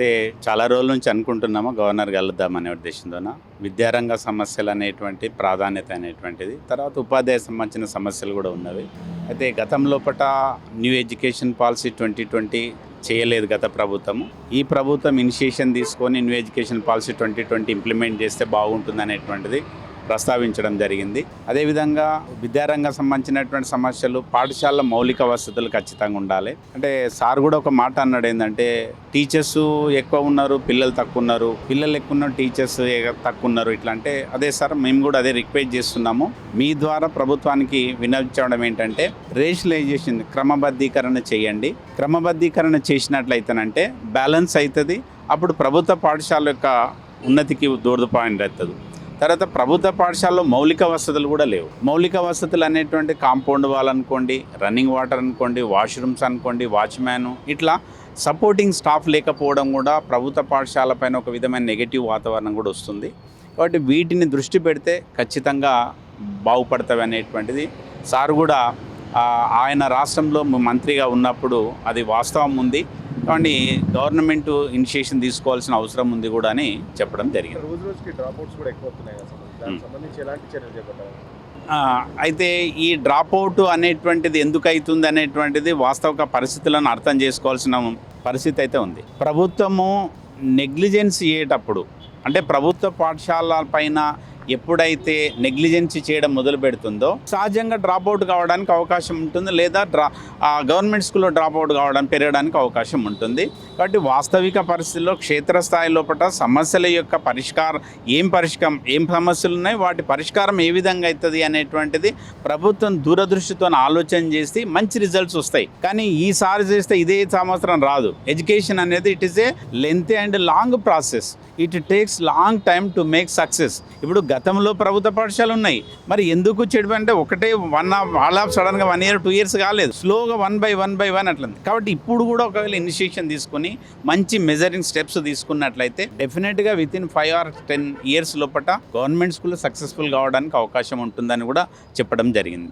అయితే చాలా రోజుల నుంచి అనుకుంటున్నాము గవర్నర్ కలుద్దామనే ఉద్దేశంతోన? విద్యారంగ సమస్యలు అనేటువంటి ప్రాధాన్యత అనేటువంటిది తర్వాత ఉపాధ్యాయ సంబంధించిన సమస్యలు కూడా ఉన్నవి. అయితే గతం లోపట new education policy twenty twenty చేయలేదు గత ప్రభుత్వము. ఈ ప్రభుత్వం ఇనిషియేషన్ తీసుకొని new education policy twenty twenty implement చేస్తే బాగుంటుంది అనేటువంటిది ప్రస్తావించడం జరిగింది. అదేవిధంగా విద్యారంగం సంబంధించినటువంటి సమస్యలు పాఠశాల మౌలిక వసతులు ఖచ్చితంగా ఉండాలి. అంటే సార్ కూడా ఒక మాట అన్నాడు ఏంటంటే టీచర్స్ ఎక్కువ ఉన్నారు పిల్లలు తక్కువ ఉన్నారు. పిల్లలు ఎక్కువ ఉన్నారు టీచర్స్ తక్కువ ఉన్నారు. ఇట్లా అంటే అదే సార్ మేము కూడా అదే రిక్వెస్ట్ చేస్తున్నాము. మీ ద్వారా ప్రభుత్వానికి వినవించడం ఏంటంటే రేషనలైజేషన్ క్రమబద్ధీకరణ చేయండి. క్రమబద్ధీకరణ చేసినట్లయితేనంటే బ్యాలెన్స్ అవుతుంది అప్పుడు ప్రభుత్వ పాఠశాల యొక్క ఉన్నతికి దూరదపాయింట్ అవుతుంది. తర్వాత ప్రభుత్వ పాఠశాలలో మౌలిక వసతులు కూడా లేవు. మౌలిక వసతులు అనేటువంటి కాంపౌండ్ వాల్ అనుకోండి రన్నింగ్ వాటర్ అనుకోండి వాష్రూమ్స్ అనుకోండి వాచ్మ్యాన్ ఇట్లా సపోర్టింగ్ స్టాఫ్ లేకపోవడం కూడా ప్రభుత్వ పాఠశాల పైన ఒక విధమైన నెగటివ్ వాతావరణం కూడా వస్తుంది. కాబట్టి వీటిని దృష్టి పెడితే ఖచ్చితంగా బాగుపడతాయి అనేటువంటిది సార్ కూడా ఆయన రాష్ట్రంలో మంత్రిగా ఉన్నప్పుడు అది వాస్తవం ఉంది. కానీ గవర్నమెంట్ ఇనిషియేషన్ తీసుకోవాల్సిన అవసరం ఉంది కూడా అని చెప్పడం జరిగింది. రోజు రోజుకి డ్రాప్ అవుట్స్ కూడా ఎక్కువ. సంబంధించి ఎలాంటి చర్యలు చేపట్టారు? అయితే ఈ డ్రాప్ అవుట్ అనేటువంటిది ఎందుకు అవుతుంది అనేటువంటిది వాస్తవిక పరిస్థితులను అర్థం చేసుకోవాల్సిన పరిస్థితి అయితే ఉంది. ప్రభుత్వము నెగ్లిజెన్స్ చేయటప్పుడు అంటే ప్రభుత్వ పాఠశాలల పైన ఎప్పుడైతే నెగ్లిజెన్సీ చేయడం మొదలు పెడుతుందో సహజంగా డ్రాప్ అవుట్ కావడానికి అవకాశం ఉంటుంది లేదా డ్రా గవర్నమెంట్ స్కూల్లో డ్రాప్ అవుట్ కావడం పెరగడానికి అవకాశం ఉంటుంది. కాబట్టి వాస్తవిక పరిస్థితుల్లో క్షేత్రస్థాయి లోపల సమస్యల యొక్క పరిష్కారం ఏం పరిష్కారం ఏం సమస్యలు ఉన్నాయి? వాటి పరిష్కారం ఏ విధంగా అవుతుంది అనేటువంటిది ప్రభుత్వం దూరదృష్టితో ఆలోచన చేసి మంచి రిజల్ట్స్ వస్తాయి. కానీ ఈసారి చేస్తే ఇదే సంవత్సరం రాదు. ఎడ్యుకేషన్ అనేది it is a length and long process it takes long time to make success ఇప్పుడు గతంలో ప్రభుత్వ పాఠశాలలు ఉన్నాయి. మరి ఎందుకు చెడు అంటే ఒకటే వన్ ఆఫ్ ఆల్ ఆఫ్ సడన్గా వన్ ఇయర్ టూ ఇయర్స్ కాలేదు. స్లోగా one by one by one అట్లా ఉంది. కాబట్టి ఇప్పుడు కూడా ఒకవేళ ఇనిషియేషన్ తీసుకుని మంచి మెజరింగ్ స్టెప్స్ తీసుకున్నట్లయితే డెఫినెట్గా within five or ten years లోపల గవర్నమెంట్ స్కూల్ సక్సెస్ఫుల్ కావడానికి అవకాశం ఉంటుందని కూడా చెప్పడం జరిగింది.